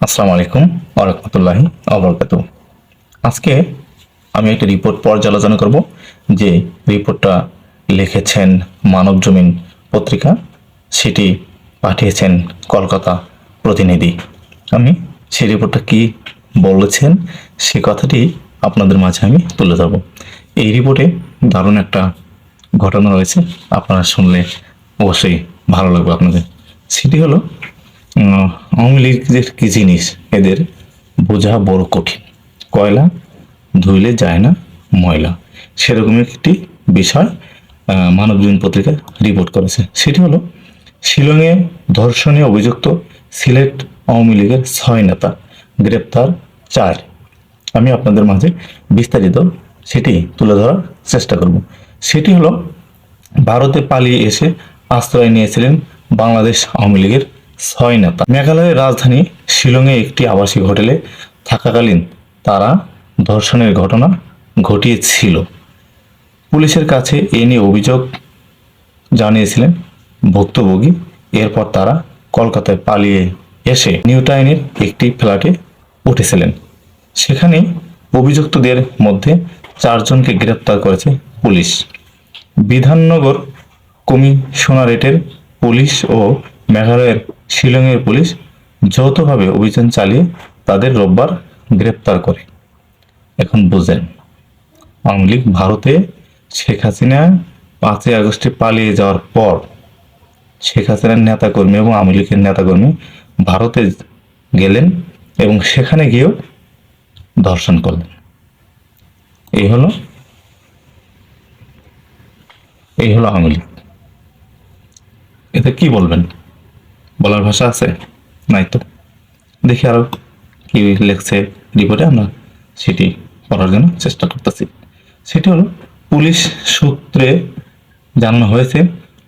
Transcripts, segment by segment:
আসসালামু আলাইকুম ওরহমতুল্লাহি অবরকাত আজকে আমি একটা রিপোর্ট পর্যালোচনা করব যে রিপোর্টটা লিখেছেন মানব জমিন পত্রিকা, সেটি পাঠিয়েছেন কলকাতা প্রতিনিধি। আমি সেই রিপোর্টটা কি বলেছেন, সে কথাটি আপনাদের মাঝে আমি তুলে ধরব। এই রিপোর্টে দারুণ একটা ঘটনা রয়েছে, আপনারা শুনলে অবশ্যই ভালো লাগবে আপনাদের। সেটি হলো আওয়ামী লীগের কি জিনিস? এদের বোঝা বড় কঠিন। কয়লা ধুইলে যায় না, ময়লা। সেরকম একটি বিষয় মানবজীবন পত্রিকা রিপোর্ট করেছে। সেটি হলো, শিলংয়ে ধর্ষণে অভিযুক্ত সিলেট আওয়ামী লীগের ছয় নেতা গ্রেপ্তার চার। আমি আপনাদের মাঝে বিস্তারিত সেটি তুলে ধরার চেষ্টা করব। সেটি হলো, ভারতে পালিয়ে এসে আশ্রয় নিয়েছিলেন বাংলাদেশ আওয়ামী লীগের ছয় নেতা। মেঘালয়ের রাজধানী শিলংয়ে একটি আবাসিক হোটেলে থাকাকালীন তারা ধর্ষণের ঘটনা ঘটিয়েছিল। পুলিশের কাছে এ নিয়ে অভিযোগ জানিয়েছিলেন ভুক্তভোগী। এরপর তারা কলকাতায় পালিয়ে এসে নিউটাইনের একটি ফ্ল্যাটে উঠেছিলেন। সেখানে অভিযুক্তদের মধ্যে চারজনকে গ্রেপ্তার করেছে পুলিশ। বিধাননগর কমিশনারেটের পুলিশ ও মেঘালয়ের শিলংয়ের পুলিশ যৌথভাবে অভিযান চালিয়ে তাদের রোববার গ্রেপ্তার করে। এখন বুঝেন, আওয়ামী লীগ ভারতে শেখ হাসিনা পাঁচই আগস্টে পালিয়ে যাওয়ার পর শেখ হাসিনার নেতাকর্মী এবং আওয়ামী লীগের নেতাকর্মী ভারতে গেলেন এবং সেখানে গিয়েও ধর্ষণ করলেন। এই হলো এই হলো আওয়ামী লীগ। এতে কি বলবেন? বলার ভাষা আছে? নাই তো। দেখি আরও কি লেখছে রিপোর্টে আমরা সেটি পড়ার জন্য চেষ্টা করতেছি। সেটি হলো, পুলিশ সূত্রে জানানো হয়েছে,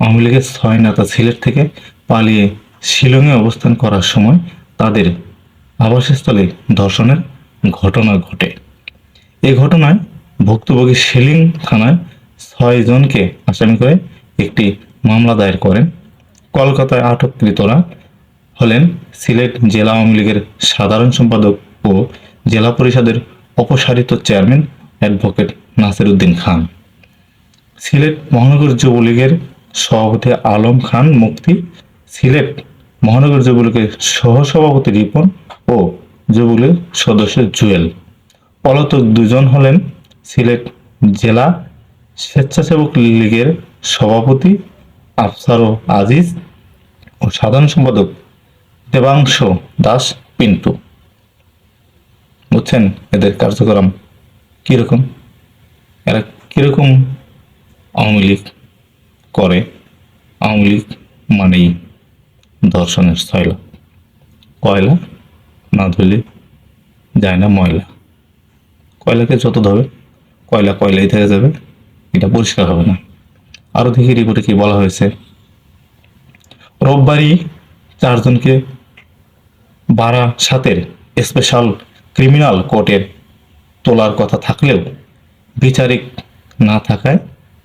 আওয়ামী লীগের ছয় নেতা সিলেট থেকে পালিয়ে শিলংয়ে অবস্থান করার সময় তাদের আবাসস্থলে ধর্ষণের ঘটনা ঘটে। এই ঘটনায় ভুক্তভোগী শিলিং থানায় ছয় জনকে আসামি করে একটি মামলা দায়ের করেন কলকাতায় আটককৃতরা হলেন সিলেট জেলা আওয়ামী লীগের সাধারণ সম্পাদক ও জেলা পরিষদের অপসারিত চেয়ারম্যান অ্যাডভোকেট নাসির উদ্দিন খান। সিলেট মহানগর যুবলীগের সভাপতি আলম খান মুক্তি সিলেট মহানগর যুবলীগের সহসভাপতি রিপন ও যুবলীগের সদস্য জুয়েল। পলাতক দুজন হলেন সিলেট জেলা স্বেচ্ছাসেবক লীগের সভাপতি আফসার আজিজ ও সাধারণ সম্পাদক দেবাংশ দাস পিন্টু। বুঝছেন এদের কার্যক্রম কীরকম? এরা কীরকম আওয়ামী লীগ করে? আওয়ামী লীগ মানেই ধর্ষণের ছয়লা। কয়লা? না ধরলে যায় না ময়লা। কয়লাকে যত ধরবে, কয়লা কয়লাই থেকে যাবে, এটা পরিষ্কার হবে না। আরও দেখি রিপোর্টে কি বলা হয়েছে। রোববারই চারজনকে বারাসাতের স্পেশাল ক্রিমিনাল কোর্টের তোলার কথা থাকলেও বিচারিক না থাকায়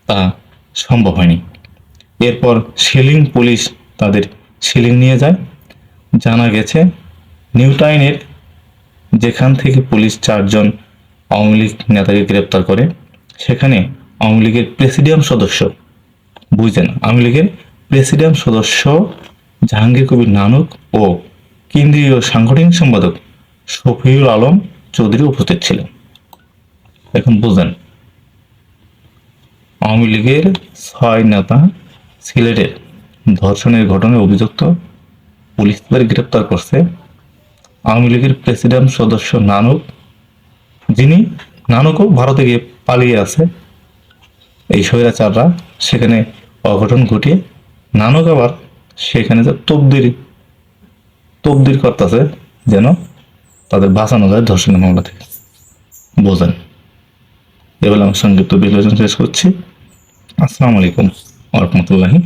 তা সম্ভব হয়নি। এরপর শিলিং পুলিশ তাদের শিলিং নিয়ে যায়। জানা গেছে নিউটাইনের যেখান থেকে পুলিশ চারজন আওয়ামী লীগ নেতাকে গ্রেপ্তার করে, সেখানে আওয়ামী লীগের প্রেসিডিয়াম সদস্য বুঝলেন আওয়ামী লীগের প্রেসিডিয়াম সদস্য জাহাঙ্গীর কবির নানক ও কেন্দ্রীয় সাংগঠনিক সম্পাদক শফিউল আলম চৌধুরী উপস্থিত ছিলেন। এখন বুঝলেন আওয়ামী লীগের ছয় নেতা সিলেটের ধর্ষণের ঘটনায় অভিযুক্ত পুলিশ তাদের গ্রেপ্তার করছে আওয়ামী লীগের প্রেসিডেন্ট সদস্য নানক, যিনি নানকও ভারতে গিয়ে পালিয়ে আছে। এই স্বৈরাচাররা সেখানে অঘটন ঘটিয়ে নানক আবার সেখানে যে তবদির তবদির করতেছে যেন তাদের বাঁচানো যায় ধর্ষণের মামলা থেকে। বোঝেন। এবার আমি সংক্ষিপ্ত বিশ্লেষণ শেষ করছি। আসসালামু আলাইকুম। রহমতুল্লাহি